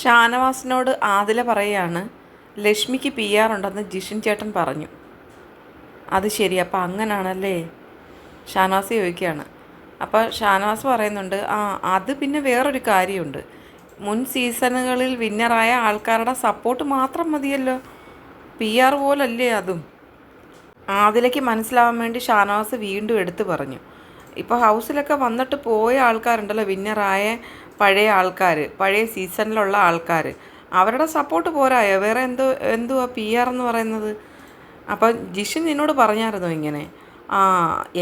ഷാനവാസിനോട് ആദില പറയാണ് ലക്ഷ്മിക്ക് P R ഉണ്ടെന്ന് ജിഷിൻ ചേട്ടൻ പറഞ്ഞു. അത് ശരി അപ്പം അങ്ങനാണല്ലേ? ഷാനവാസ് ചോദിക്കുകയാണ്. അപ്പോൾ ഷാനവാസ് പറയുന്നുണ്ട് ആ അത് പിന്നെ വേറൊരു കാര്യമുണ്ട്. മുൻ സീസണുകളിൽ വിന്നറായ ആൾക്കാരുടെ സപ്പോർട്ട് മാത്രം മതിയല്ലോ. പി ആർ പോലല്ലേ അതും. ആദിലയ്ക്ക് മനസ്സിലാവാൻ വേണ്ടി ഷാനവാസ് വീണ്ടും എടുത്തു പറഞ്ഞു. ഇപ്പോൾ ഹൗസിലൊക്കെ വന്നിട്ട് പോയ ആൾക്കാരുണ്ടല്ലോ വിന്നറായ പഴയ ആൾക്കാർ പഴയ സീസണിലുള്ള ആൾക്കാർ അവരുടെ സപ്പോർട്ട് പോരായോ? വേറെ എന്തോ എന്തുവാ പി ആർ എന്ന് പറയുന്നത്? അപ്പം ജിഷിൻ നിന്നോട് പറഞ്ഞായിരുന്നു ഇങ്ങനെ? ആ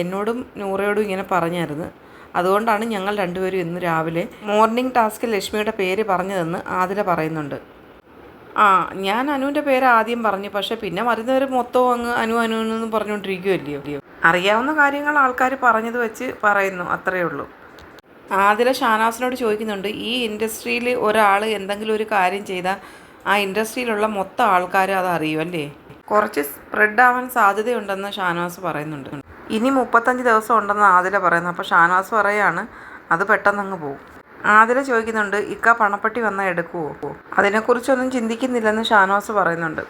എന്നോടും നൂറയോടും ഇങ്ങനെ പറഞ്ഞായിരുന്നു. അതുകൊണ്ടാണ് ഞങ്ങൾ രണ്ടുപേരും ഇന്ന് രാവിലെ മോർണിംഗ് ടാസ്കിൽ ലക്ഷ്മിയുടെ പേര് പറഞ്ഞതെന്ന് ആതിര പറയുന്നുണ്ട്. ആ ഞാൻ അനുവിന്റെ പേര് ആദ്യം പറഞ്ഞു പക്ഷേ പിന്നെ വരുന്നവർ മൊത്തവും അങ്ങ് അനു അനു എന്ന് പറഞ്ഞുകൊണ്ടിരിക്കുമല്ലയോ അറിയാവുന്ന കാര്യങ്ങൾ ആൾക്കാർ പറഞ്ഞത് വെച്ച് പറയുന്നു അത്രയേ ഉള്ളൂ. ആദില ഷാനാസിനോട് ചോദിക്കുന്നുണ്ട് ഈ ഇൻഡസ്ട്രിയിൽ ഒരാൾ എന്തെങ്കിലും ഒരു കാര്യം ചെയ്താൽ ആ ഇൻഡസ്ട്രിയിലുള്ള മൊത്തം ആൾക്കാർ അത് അറിയുമല്ലേ കുറച്ച് സ്പ്രെഡ് ആവാൻ സാധ്യതയുണ്ടെന്ന് ഷാനവാസ് പറയുന്നുണ്ട്. ഇനി മുപ്പത്തഞ്ച് ദിവസം ഉണ്ടെന്ന് ആദില പറയുന്നു അപ്പോൾ ഷാനവാസ് പറയാണ് അത് പെട്ടെന്ന് അങ്ങ് പോകും ആദില ചോദിക്കുന്നുണ്ട് ഇക്ക പണപ്പെട്ടി വന്നാൽ എടുക്കുമോ അതിനെക്കുറിച്ചൊന്നും ചിന്തിക്കുന്നില്ലെന്ന് ഷാനവാസ് പറയുന്നുണ്ട്.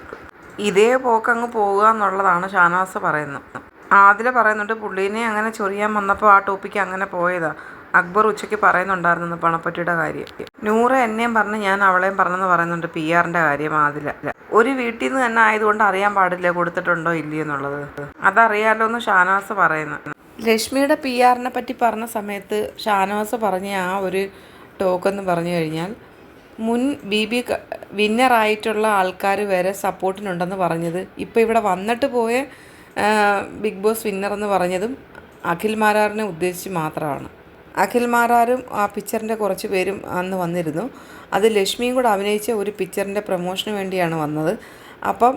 ഇതേ പോക്കങ്ങ് പോകുക എന്നുള്ളതാണ് ഷാനവാസ് പറയുന്നത്. ആതിര പറയുന്നുണ്ട് പുള്ളീനെ അങ്ങനെ ചൊറിയാൻ വന്നപ്പോൾ ആ ടോപ്പിക്ക് അങ്ങനെ പോയതാണ് അക്ബർ ഉച്ചയ്ക്ക് പറയുന്നുണ്ടായിരുന്നു പണപ്പറ്റിയുടെ കാര്യം. നൂറ് എന്നെയും പറഞ്ഞ് ഞാൻ അവളെയും പറഞ്ഞെന്ന് പറയുന്നുണ്ട് പി ആറിന്റെ കാര്യം ആതില ഒരു വീട്ടിൽ നിന്ന് തന്നെ ആയതുകൊണ്ട് അറിയാൻ പാടില്ല കൊടുത്തിട്ടുണ്ടോ ഇല്ലയോ എന്നുള്ളത്. അതറിയാലോ എന്ന് ഷാനവാസ് പറയുന്നു. ലക്ഷ്മിയുടെ പി ആറിനെ പറ്റി പറഞ്ഞ സമയത്ത് ഷാനവാസ് പറഞ്ഞ ആ ഒരു ടോക്കെന്ന് പറഞ്ഞു കഴിഞ്ഞാൽ മുൻ ബി ബി വിന്നറായിട്ടുള്ള ആൾക്കാർ വരെ സപ്പോർട്ടിനുണ്ടെന്ന് പറഞ്ഞത് ഇപ്പോൾ ഇവിടെ വന്നിട്ട് പോയ ബിഗ് ബോസ് വിന്നർ എന്ന് പറഞ്ഞതും അഖിൽ മാരാറിനെ ഉദ്ദേശിച്ച് മാത്രമാണ്. അഖിൽ മാരാറും ആ പിക്ചറിന്റെ കുറച്ച് പേരും അന്ന് വന്നിരുന്നു. അത് ലക്ഷ്മിയും കൂടെ അഭിനയിച്ച ഒരു പിക്ചറിന്റെ പ്രൊമോഷന് വേണ്ടിയാണ് വന്നത്. അപ്പം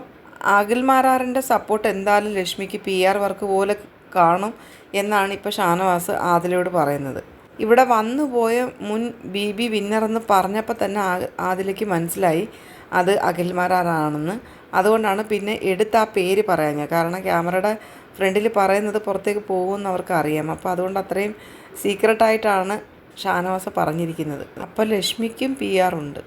അഖിൽ മാരാറിന്റെ സപ്പോർട്ട് എന്തായാലും ലക്ഷ്മിക്ക് പി ആർ വർക്ക് പോലെ കാണും എന്നാണ് ഇപ്പോൾ ഷാനവാസ് ആദിലയോട് പറയുന്നത്. ഇവിടെ വന്നു പോയ മുൻ ബി ബി വിന്നർ എന്ന് പറഞ്ഞപ്പോൾ തന്നെ ആദിലയ്ക്ക് മനസ്സിലായി അത് അഖിൽ മാരാറാണെന്ന്. അതുകൊണ്ടാണ് പിന്നെ എടുത്ത് ആ പേര് പറയാഞ്ഞത്. കാരണം ക്യാമറയുടെ ഫ്രണ്ടിൽ പറയുന്നത് പുറത്തേക്ക് പോകുമെന്ന് അവർക്ക് അറിയാം അപ്പോൾ അതുകൊണ്ട് അത്രയും സീക്രട്ടായിട്ടാണ് ഷാനവാസ പറഞ്ഞിരിക്കുന്നത്. അപ്പോൾ ലക്ഷ്മിക്കും പി ആർ ഉണ്ട്.